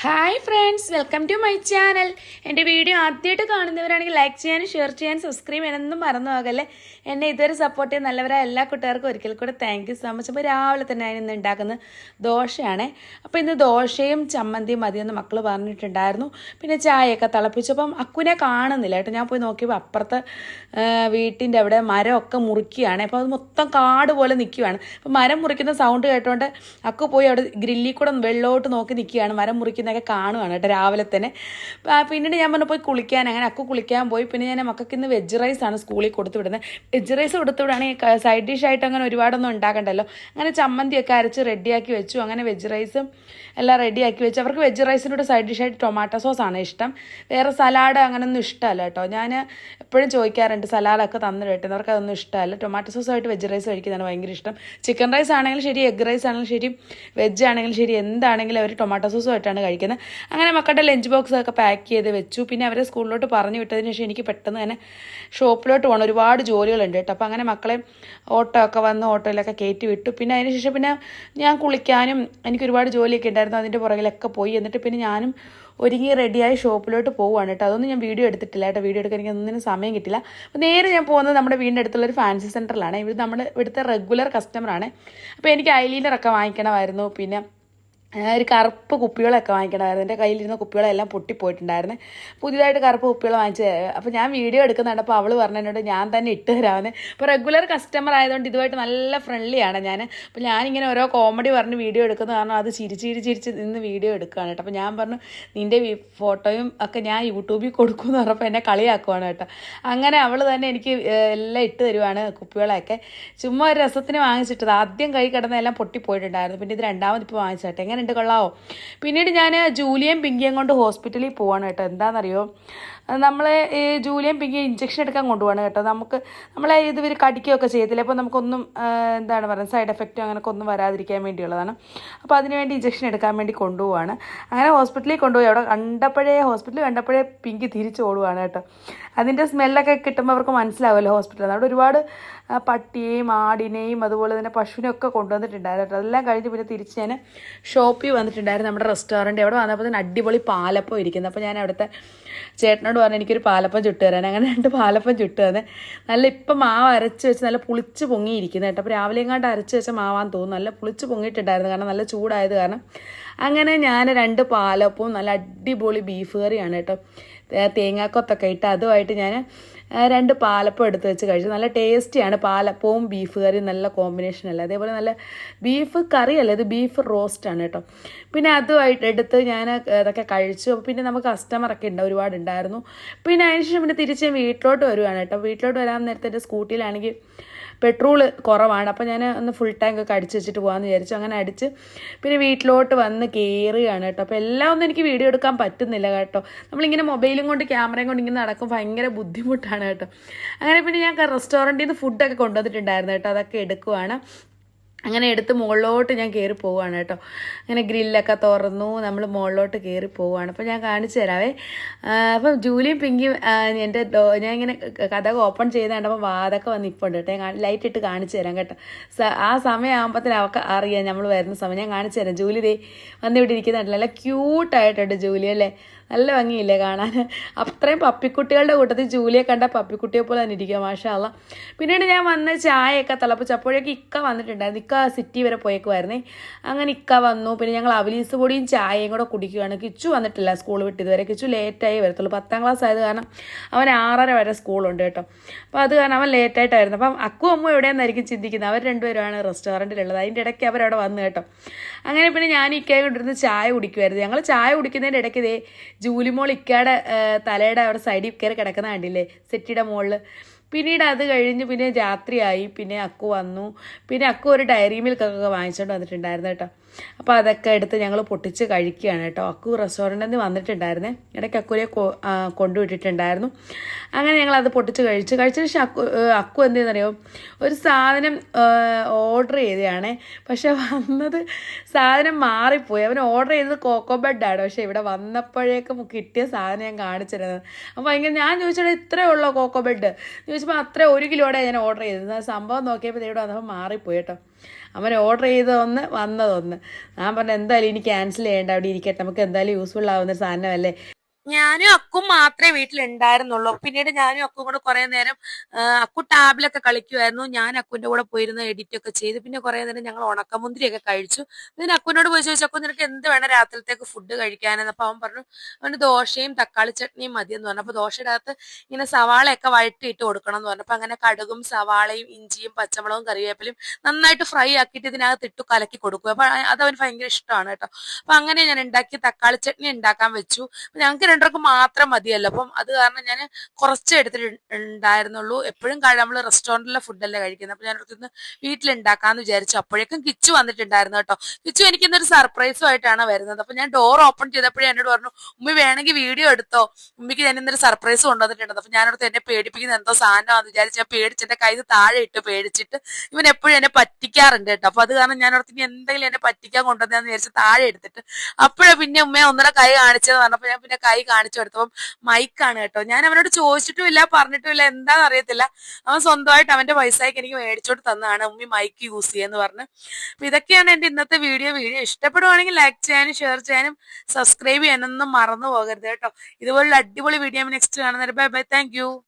Hi friends welcome to my channel എന്റെ video ആദ്യമായിട്ട് കാണുന്നവരാണെങ്കിൽ ലൈക്ക് ചെയ്യാനും ഷെയർ ചെയ്യാനും സബ്സ്ക്രൈബ് ചെയ്യാനൊന്നും മറന്നു പോകല്ലേ? എന്നെ ഇതുവരെ സപ്പോർട്ട് ചെയ്യുന്ന നല്ലവരായ എല്ലാ കുട്ടികൾക്കും ഒരിക്കൽ കൂടെ താങ്ക് യു സോ മച്ച് അപ്പോൾ രാവിലെ തന്നെ ഞാൻ ഉണ്ടാക്കുന്ന ദോശയാണ്. അപ്പോൾ ഇന്ന് ദോശയും ചമ്മന്തിയും മതിയെന്ന് മക്കൾ പറഞ്ഞിട്ടുണ്ടായിരുന്നു. പിന്നെ ചായയൊക്കെ തിളപ്പിച്ചപ്പം അക്കുനെ കാണുന്നില്ല കേട്ടോ. ഞാൻ പോയി നോക്കിയപ്പോൾ അപ്പുറത്തെ വീട്ടിന്റെ അവിടെ മരമൊക്കെ മുറിക്കുകയാണ്. അപ്പോൾ അത് മൊത്തം കാട് പോലെ നിൽക്കുകയാണ്. അപ്പോൾ മരം മുറിക്കുന്ന സൗണ്ട് കേട്ടോണ്ട് അക്കു പോയി അവിടെ ഗ്രില്ലിൽ കൂടെ വെള്ളോട്ട് നോക്കി നിൽക്കുകയാണ്. മരം മുറിക്കുന്നതൊക്കെ കാണുവാണ് കേട്ടോ രാവിലെ തന്നെ. പിന്നീട് ഞാൻ പറഞ്ഞു പോയി കുളിക്കാൻ. അങ്ങനെ അക്കു കുളിക്കാൻ പോയി. പിന്നെ ഞാൻ മക്കൾക്ക് ഇന്ന് വെജ് റൈസ് ആണ് സ്കൂളിൽ കൊടുത്തു വിടുന്നത്. വെജ് റൈസ് കൊടുത്തു വിടുകയാണെങ്കിൽ സൈഡ് ഡിഷ് ആയിട്ട് അങ്ങനെ ഒരുപാടൊന്നും ഉണ്ടാക്കണ്ടല്ലോ. അങ്ങനെ ചമ്മന്തിയൊക്കെ അരച്ച് റെഡിയാക്കി വെച്ചു. അങ്ങനെ വെജ് റൈസും എല്ലാം റെഡിയാക്കി വെച്ചു. അവർക്ക് വെജ് റൈസിനോട് സൈഡ് ഡിഷായിട്ട് ടൊമാറ്റോ സോസ് ആണ് ഇഷ്ടം. വേറെ സലാഡ് അങ്ങനെയൊന്നും ഇഷ്ടമല്ല കേട്ടോ. ഞാൻ എപ്പോഴും ചോദിക്കാറുണ്ട് സലാഡൊക്കെ തന്നു കേട്ടോ അവർക്ക് അതൊന്നും ഇഷ്ടമല്ല. ടൊമാറ്റോ സോസായിട്ട് വെജ് റൈസ് കഴിക്കുന്നതാണ് ഭയങ്കര ഇഷ്ടം. ചിക്കൻ റൈസ് ആണെങ്കിലും ശരി എഗ് റൈസ് ആണെങ്കിലും ശരി വെജ് ആണെങ്കിലും ശരി എന്താണെങ്കിലും അവർ ടൊമാറ്റോ സോസുമായിട്ടാണ് കഴിക്കുന്നത്. അങ്ങനെ മക്കളുടെ ലഞ്ച് ബോക്സ് ഒക്കെ പാക്ക് ചെയ്ത് വെച്ചു. പിന്നെ അവരെ സ്കൂളിലോട്ട് പറഞ്ഞു വിട്ടതിന് ശേഷം എനിക്ക് പെട്ടെന്ന് തന്നെ ഷോപ്പിലോട്ട് പോകണം. ഒരുപാട് ജോലികളുണ്ട് കേട്ടോ. അപ്പോൾ അങ്ങനെ മക്കളെ ഓട്ടോ ഒക്കെ വന്ന് ഓട്ടോയിലൊക്കെ കയറ്റി വിട്ടു. പിന്നെ അതിന് ശേഷം പിന്നെ ഞാൻ കുളിക്കാനും എനിക്ക് ഒരുപാട് ജോലിയൊക്കെ ഉണ്ടായിരുന്നു. അതിന്റെ പുറകിലൊക്കെ പോയി. എന്നിട്ട് പിന്നെ ഞാനും ഒരുങ്ങി റെഡിയായി ഷോപ്പിലോട്ട് പോവുകയാണ് കേട്ടോ. അതൊന്നും ഞാൻ വീഡിയോ എടുത്തിട്ടില്ല കേട്ടോ. വീഡിയോ എടുക്കാൻ എനിക്ക് ഒന്നിനും സമയം കിട്ടില്ല. അപ്പോൾ നേരെ ഞാൻ പോകുന്നത് നമ്മുടെ വീടിന്റെ അടുത്തുള്ള ഒരു ഫാൻസി സെന്ററിലാണ് ഇവിടെ നമ്മുടെ ഇവിടുത്തെ റെഗുലർ കസ്റ്റമറാണ് അപ്പോൾ എനിക്ക് ഐലീനറൊക്കെ വാങ്ങിക്കണമായിരുന്നു. പിന്നെ ഒരു കറുപ്പ് കുപ്പികളൊക്കെ വാങ്ങിക്കണമായിരുന്നു. എന്റെ കയ്യിലിരുന്ന കുപ്പികളെല്ലാം പൊട്ടിപ്പോയിട്ടുണ്ടായിരുന്നു. പുതിയതായിട്ട് കറുപ്പ് കുപ്പികൾ വാങ്ങിച്ച് അപ്പോൾ ഞാൻ വീഡിയോ എടുക്കുന്നുണ്ട് അപ്പോൾ അവൾ പറഞ്ഞു എന്നോട് ഞാൻ തന്നെ ഇട്ട് തരാമെന്ന്. അപ്പോൾ റെഗുലർ കസ്റ്റമർ ആയതുകൊണ്ട് ഇതുമായിട്ട് നല്ല ഫ്രണ്ട്ലിയാണ് ഞാൻ അപ്പോൾ ഞാനിങ്ങനെ ഓരോ കോമഡി പറഞ്ഞ് വീഡിയോ എടുക്കുന്ന കാരണം അത് ചിരിച്ച് ചിരിച്ച് ചിരിച്ച് നിന്ന് വീഡിയോ എടുക്കുകയാണ് കേട്ടോ. അപ്പോൾ ഞാൻ പറഞ്ഞു നിന്റെ ഫോട്ടോയും ഒക്കെ ഞാൻ യൂട്യൂബിൽ കൊടുക്കുമെന്ന് പറഞ്ഞപ്പോൾ എന്നെ കളിയാക്കുവാണ് കേട്ടോ. അങ്ങനെ അവൾ തന്നെ എനിക്ക് എല്ലാം ഇട്ട് തരുവാണ് കുപ്പികളൊക്കെ. ചുമ്മാ ഒരു രസത്തിന് വാങ്ങിച്ചിട്ടത്. ആദ്യം കൈ കിടന്നെല്ലാം പൊട്ടിപ്പോയിട്ടുണ്ടായിരുന്നു. പിന്നെ ഇത് രണ്ടാമത് ഇപ്പോൾ വാങ്ങിച്ചേട്ടെ എങ്ങനെയുണ്ട് കൊള്ളാവോ? പിന്നീട് ഞാൻ ജൂലിയും പിങ്കിയും കൊണ്ട് ഹോസ്പിറ്റലിൽ പോവാണ് കേട്ടോ. എന്താണെന്നറിയോ നമ്മൾ ഈ ജൂലിയൻ പിങ്കി ഇഞ്ചക്ഷൻ എടുക്കാൻ കൊണ്ടുപോകണം കേട്ടോ. നമുക്ക് നമ്മളെ ഇത് ഇവർ കടിക്കുകയൊക്കെ ചെയ്യത്തില്ല? അപ്പോൾ നമുക്കൊന്നും എന്താണ് പറയുക സൈഡ് എഫക്റ്റോ അങ്ങനെയൊക്കെ ഒന്നും വരാതിരിക്കാൻ വേണ്ടിയുള്ളതാണ്. അപ്പോൾ അതിനുവേണ്ടി ഇഞ്ചക്ഷൻ എടുക്കാൻ വേണ്ടി കൊണ്ടുപോവാണ്. അങ്ങനെ ഹോസ്പിറ്റലിൽ കൊണ്ടുപോയി. അവിടെ കണ്ടപ്പോഴേ ഹോസ്പിറ്റലിൽ കണ്ടപ്പോഴേ പിങ്കി തിരിച്ചു ഓടുവാണ് കേട്ടോ. അതിന്റെ സ്മെല്ലൊക്കെ കിട്ടുമ്പോൾ അവർക്ക് മനസ്സിലാവുമല്ലോ ഹോസ്പിറ്റലിൽ അവിടെ ഒരുപാട് പട്ടിയെയും ആടിനെയും അതുപോലെ തന്നെ പശുവിനെയും ഒക്കെ കൊണ്ടുവന്നിട്ടുണ്ടായിരുന്നു കേട്ടോ. അതെല്ലാം കഴിഞ്ഞ് പിന്നെ തിരിച്ച് ഞാൻ ഷോപ്പിൽ വന്നിട്ടുണ്ടായിരുന്നു നമ്മുടെ റെസ്റ്റോറന്റ് അവിടെ വന്നപ്പോൾ തന്നെ അടിപൊളി പാലപ്പം ഇരിക്കുന്നത് അപ്പോൾ ഞാൻ അവിടുത്തെ ചേട്ടനോട് പറഞ്ഞു എനിക്കൊരു പാലപ്പം ചുട്ട് തരാൻ. അങ്ങനെ രണ്ട് പാലപ്പം ചുട്ട് തന്നെ. നല്ല ഇപ്പം മാവ് അരച്ച് വെച്ച് നല്ല പുളിച്ച് പൊങ്ങിയിരിക്കുന്നത് കേട്ടോ. അപ്പോൾ രാവിലെ എങ്ങാണ്ട് അരച്ച് വെച്ച മാവാന്ന് തോന്നുന്നു. നല്ല പുളിച്ച് പൊങ്ങിയിട്ടുണ്ടായിരുന്നു. കാരണം നല്ല ചൂടായത് കാരണം അങ്ങനെ ഞാൻ രണ്ട് പാലപ്പവും നല്ല അടിപൊളി ബീഫ് കറിയാണ് കേട്ടോ. തേങ്ങാക്കൊത്തൊക്കെ ഇട്ട് അതുമായിട്ട് ഞാൻ രണ്ട് പാലപ്പം എടുത്ത് വെച്ച് കഴിച്ചു. നല്ല ടേസ്റ്റിയാണ് പാലപ്പവും ബീഫ് കറിയും നല്ല കോമ്പിനേഷൻ അല്ലേ? അതേപോലെ നല്ല ബീഫ് കറിയല്ല ഇത് ബീഫ് റോസ്റ്റാണ് കേട്ടോ. പിന്നെ അതുമായിട്ട് എടുത്ത് ഞാൻ അതൊക്കെ കഴിച്ചു. പിന്നെ നമുക്ക് കസ്റ്റമറൊക്കെ ഉണ്ട് ഒരുപാട് ഉണ്ടായിരുന്നു പിന്നെ അതിന് ശേഷം പിന്നെ തിരിച്ച് വീട്ടിലോട്ട് വരുവാണ് കേട്ടോ. വീട്ടിലോട്ട് വരാൻ നേരത്തെ എന്റെ സ്കൂട്ടിയിലാണെങ്കിൽ പെട്രോൾ കുറവാണ്. അപ്പോൾ ഞാൻ ഒന്ന് ഫുൾ ടാങ്ക് ഒക്കെ അടിച്ച് വെച്ചിട്ട് പോകാമെന്ന് വിചാരിച്ചു. അങ്ങനെ അടിച്ച് പിന്നെ വീട്ടിലോട്ട് വന്ന് കയറുകയാണ് കേട്ടോ. അപ്പോൾ എല്ലാം ഒന്നും എനിക്ക് വീഡിയോ എടുക്കാൻ പറ്റുന്നില്ല കേട്ടോ. നമ്മളിങ്ങനെ മൊബൈലും കൊണ്ട് ക്യാമറയും കൊണ്ട് ഇങ്ങനെ നടക്കും ഭയങ്കര ബുദ്ധിമുട്ടാണ് കേട്ടോ. അങ്ങനെ പിന്നെ ഞാൻ റെസ്റ്റോറന്റിൽ നിന്ന് ഫുഡൊക്കെ കൊണ്ടുവന്നിട്ടുണ്ടായിരുന്നു കേട്ടോ. അതൊക്കെ എടുക്കുവാണ്. അങ്ങനെ എടുത്ത് മുകളിലോട്ട് ഞാൻ കയറി പോവുകയാണ് കേട്ടോ. അങ്ങനെ ഗ്രില്ലൊക്കെ തുറന്നു നമ്മൾ മുകളിലോട്ട് കയറി പോവുകയാണ് അപ്പോൾ ഞാൻ കാണിച്ചു തരാവേ. അപ്പം ജൂലിയും പിങ്കിയും എന്റെ ഞാൻ ഇങ്ങനെ കഥ ഓപ്പൺ ചെയ്ത് കണ്ടപ്പോൾ വാതൊക്കെ വന്ന് ഇപ്പോൾ ഉണ്ട് കേട്ടോ. ഞാൻ ലൈറ്റ് ഇട്ട് കാണിച്ചു തരാം കേട്ടോ. ആ സമയമാകുമ്പോഴത്തേന് അവൾക്ക് അറിയാം നമ്മൾ വരുന്ന സമയം. ഞാൻ കാണിച്ചു തരാം. ജൂലി ദേ വന്ന് ഇരിക്കുന്നുണ്ടല്ലോ നല്ല ക്യൂട്ടായിട്ടുണ്ട് ജൂലി അല്ലേ? നല്ല ഭംഗിയില്ലേ കാണാൻ. അത്രയും പപ്പിക്കുട്ടികളുടെ കൂട്ടത്തിൽ ജൂലിയെ കണ്ട പപ്പിക്കുട്ടിയെ പോലെ തന്നെ ഇരിക്കുക മാഷാല്ല പിന്നീട് ഞാൻ വന്ന് ചായയൊക്കെ തിളപ്പിച്ചപ്പോഴേക്കും ഇക്ക വന്നിട്ടുണ്ടായിരുന്നു. ഇക്ക സിറ്റി വരെ പോയേക്കുമായിരുന്നേ അങ്ങനെ ഇക്ക വന്നു. പിന്നെ ഞങ്ങൾ അവലീസ് പൊടിയും ചായയും കൂടെ കുടിക്കുകയാണ്. കിച്ചു വന്നിട്ടില്ല സ്കൂൾ വിട്ട് ഇതുവരെ. കിച്ചു ലേറ്റായി വരത്തുള്ളൂ. പത്താം ക്ലാസ് ആയത് കാരണം അവൻ ആറര വരെ സ്കൂളുണ്ട് കേട്ടോ. അപ്പോൾ അത് കാരണം അവൻ ലേറ്റായിട്ടായിരുന്നു അപ്പം അക്കു അമ്മ എവിടെയെന്നായിരിക്കും ചിന്തിക്കുന്നത്? അവർ രണ്ടുപേരുമാണ് റെസ്റ്റോറന്റിലുള്ളത് അതിന്റെ ഇടയ്ക്ക് അവരവിടെ വന്നു കേട്ടോ. അങ്ങനെ പിന്നെ ഞാൻ ഇക്കയെ കൊണ്ടിരുന്ന് ചായ കുടിക്കുമായിരുന്നു ഞങ്ങൾ ചായ കുടിക്കുന്നതിന്റെ ഇടയ്ക്ക് ഇതേ ജൂലിമോൾ ഇക്കയുടെ തലയുടെ അവിടെ സൈഡിൽ കയറി കിടക്കുന്ന കണ്ടില്ലേ? സെറ്റിയുടെ മുകളിൽ പിന്നീട് അത് കഴിഞ്ഞ് പിന്നെ രാത്രിയായി. പിന്നെ അക്കു വന്നു. പിന്നെ അക്കു ഒരു ഡയറി മിൽക്കൊക്കെ വാങ്ങിച്ചുകൊണ്ട് വന്നിട്ടുണ്ടായിരുന്നു കേട്ടോ. അപ്പോൾ അതൊക്കെ എടുത്ത് ഞങ്ങൾ പൊട്ടിച്ച് കഴിക്കുകയാണ് കേട്ടോ. അക്കു റെസ്റ്റോറന്റിൽ നിന്ന് വന്നിട്ടുണ്ടായിരുന്നേ. ഇടയ്ക്ക് അക്കുരെ കൊണ്ടുവിട്ടിട്ടുണ്ടായിരുന്നു. അങ്ങനെ ഞങ്ങൾ അത് പൊട്ടിച്ച് കഴിച്ചു. കഴിച്ചതിന് ശേഷം അക്കു അക്കു എന്ത് ചെയ്യുന്നറിയോ ഒരു സാധനം ഓർഡർ ചെയ്തതാണേ പക്ഷെ വന്നത് സാധനം മാറിപ്പോയി. അവൻ ഓർഡർ ചെയ്തത് കോക്കോ ബെഡാണ് പക്ഷേ ഇവിടെ വന്നപ്പോഴേക്കും കിട്ടിയ സാധനം ഞാൻ കാണിച്ചിരുന്നത് അപ്പോൾ ഭയങ്കര ഞാൻ ചോദിച്ചത് ഇത്രയേ ഉള്ളോ കോക്കോ ബെഡ് ചോദിച്ചപ്പോൾ അത്ര ഒരു കിലോടെ ഞാൻ ഓർഡർ ചെയ്തത്. സംഭവം നോക്കിയപ്പോൾ ഇവിടെ വന്നപ്പോൾ മാറിപ്പോയി കേട്ടോ. അവൻ ഓർഡർ ചെയ്തതൊന്ന് വന്നതൊന്ന് ഞാൻ പറഞ്ഞു എന്തായാലും ഇനി ക്യാൻസൽ ചെയ്യേണ്ട അവിടെ ഇരിക്കട്ടെ. നമുക്ക് എന്തായാലും യൂസ്ഫുൾ ആവുന്ന സാധനമല്ലേ? ഞാനും അക്കും മാത്രമേ വീട്ടിലുണ്ടായിരുന്നുള്ളൂ. പിന്നീട് ഞാനും അക്കും കൂടെ കുറെ നേരം അക്കു ടാബിലൊക്കെ കളിക്കുമായിരുന്നു ഞാൻ അക്കുവിന്റെ കൂടെ പോയിരുന്ന എഡിറ്റ് ഒക്കെ ചെയ്ത്. പിന്നെ കുറെ നേരം ഞങ്ങൾ ഉണക്കമുന്തിരിയൊക്കെ കഴിച്ചു. പിന്നെ അക്കുവിനോട് പോയി ചോദിച്ചു അക്കു നിനക്ക് എന്ത് വേണം രാത്രിത്തേക്ക് ഫുഡ് കഴിക്കാനെന്ന് അപ്പൊ അവൻ പറഞ്ഞു അവന് ദോശയും തക്കാളി ചട്നിയും മതി എന്ന് പറഞ്ഞു. അപ്പൊ ദോശയുടെ അകത്ത് ഇങ്ങനെ സവാളയൊക്കെ വഴറ്റിയിട്ട് കൊടുക്കണം എന്ന് പറഞ്ഞു അപ്പൊ അങ്ങനെ കടുകും സവാളയും ഇഞ്ചിയും പച്ചമുളകും കറിവേപ്പിലും നന്നായിട്ട് ഫ്രൈ ആക്കിയിട്ട് ഇതിനകത്ത് ഇട്ടു കലക്കി കൊടുക്കും. അപ്പൊ അത് അവന് ഭയങ്കര ഇഷ്ടമാണ് കേട്ടോ. അപ്പൊ അങ്ങനെ ഞാൻ ഉണ്ടാക്കി തക്കാളി ചട്നി ഉണ്ടാക്കാൻ വെച്ചു. ഞങ്ങൾക്ക് രണ്ടുപേർക്കും മാത്രം മതിയല്ലോ. അപ്പം അത് കാരണം ഞാൻ കുറച്ച് എടുത്തിട്ട് ഉണ്ടായിരുന്നുള്ളൂ. എപ്പോഴും നമ്മൾ റെസ്റ്റോറന്റിലെ ഫുഡല്ലേ കഴിക്കുന്നത് അപ്പൊ ഞാൻ ഇന്ന് വീട്ടിലുണ്ടാക്കാന്ന് വിചാരിച്ചു. അപ്പോഴേക്കും കിച്ചു വന്നിട്ടുണ്ടായിരുന്നു കേട്ടോ. കിച്ചു എനിക്കിന്നൊരു സർപ്രൈസും ആയിട്ടാണ് വരുന്നത്. അപ്പൊ ഞാൻ ഡോർ ഓപ്പൺ ചെയ്തപ്പോഴേ എന്നോട് പറഞ്ഞു ഉമ്മി വേണമെങ്കിൽ വീഡിയോ എടുത്തോ. ഉമ്മിക്ക് ഞാൻ ഇന്നൊരു സർപ്രൈസ് കൊണ്ടുവന്നിട്ടുണ്ട്. അപ്പൊ ഞാനടുത്ത് എന്നെ പേടിപ്പിക്കുന്ന എന്തോ സാധനമാണെന്ന് വിചാരിച്ച് ഞാൻ പേടിച്ച് എന്റെ കയ്യിൽ താഴെ ഇട്ട് പേടിച്ചിട്ട് ഇവൻ എപ്പോഴും എന്നെ പറ്റിക്കാറുണ്ട് കേട്ടോ. അപ്പൊ അത് കാരണം ഞാൻ അടുത്ത് ഇനി എന്തെങ്കിലും എന്നെ പറ്റിക്കാൻ കൊണ്ടുവന്നതെന്ന് വിചാരിച്ച് താഴെ എടുത്തിട്ട് അപ്പോഴേ പിന്നെ ഉമ്മയെ ഒന്നര കൈ കാണിച്ചത് പറഞ്ഞപ്പോൾ ഞാൻ പിന്നെ കൈ കാണിച്ചു കൊടുത്തപ്പം മൈക്കാണ് കേട്ടോ. ഞാൻ അവനോട് ചോദിച്ചിട്ടുമില്ല പറഞ്ഞിട്ടുമില്ല എന്താന്ന് അറിയത്തില്ല. അവൻ സ്വന്തമായിട്ട് അവന്റെ പൈസയ്ക്ക് എനിക്ക് മേടിച്ചോട്ട് തന്നതാണ് ഉമ്മി മൈക്ക് യൂസ് ചെയ്യാന്ന് പറഞ്ഞ്. അപ്പൊ ഇതൊക്കെയാണ് എന്റെ ഇന്നത്തെ വീഡിയോ വീഡിയോ ഇഷ്ടപ്പെടുവാണെങ്കിൽ ലൈക്ക് ചെയ്യാനും ഷെയർ ചെയ്യാനും സബ്സ്ക്രൈബ് ചെയ്യാനൊന്നും മറന്നു പോകരുത് കേട്ടോ. ഇതുപോലുള്ള അടിപൊളി വീഡിയോ നെക്സ്റ്റ് കാണുന്നത് ബൈ ബൈ താങ്ക്